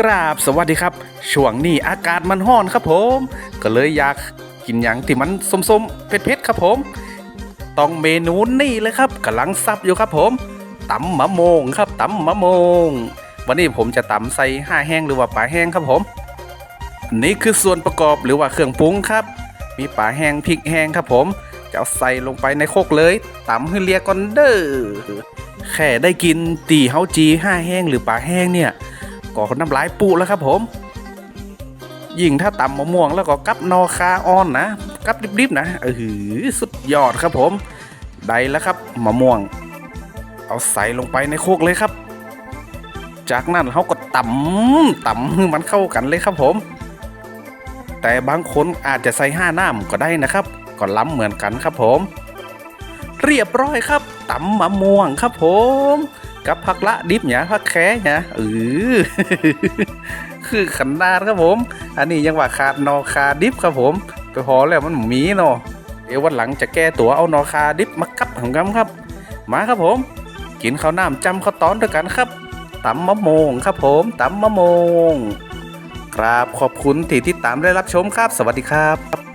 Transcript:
กราบสวัสดีครับ ช่วงนี้อากาศมันร้อนครับผม ก็เลยอยากกินอย่างที่มันส้มๆเผ็ดๆครับผม ต้องเมนูนี่เลยครับกำลังซับอยู่ครับผมตำมะโมงครับตำมะโมงวันนี้ผมจะตำใส่ห้าแห้งหรือว่าปลาแห้งครับผมนี่คือส่วนประกอบหรือว่าเครื่องปรุงครับ มีปลาแห้งพริกแห้งครับผม จะเอาใส่ลงไปในโคกเลยตำให้เลียก่อนเด้อแค่ได้กินตีเฮาจีห้าแห้งหรือปลาแห้งเนี่ย ก็น้ำลายปูแล้วครับผมยิ่งถ้าตำมะม่วงแล้วก็กับนอคาออนนะกับดิบๆนะเออหือสุดยอดครับผมได้แล้วครับมะม่วง เอาใส่ลงไปในโคกเลยครับ จากนั้นเขาก็ตำตำให้มันเข้ากันเลยครับผม แต่บางคนอาจจะใส่ห้าน้ำก็ได้นะครับ ก็ล้ำเหมือนกันครับผม เรียบร้อยครับ ตำมะม่วงครับผม กับผักละดิบเนี่ยผักแค่เนี่ยเออคือขันดาดครับผม อันนี้ยังว่าขาดนอคาดิบครับผม ไปหอแล้วมันหมีเนาะเดี๋ยววันหลังจะแก้ตัวเอานอคาดิบมากับของกำครับ มาครับผม กินข้าวน้ำจำข้าวตอนด้วยกันครับตำมะโมงครับผมตำมะโมงครับขอบคุณที่ติดตามได้รับชมครับ สวัสดีครับ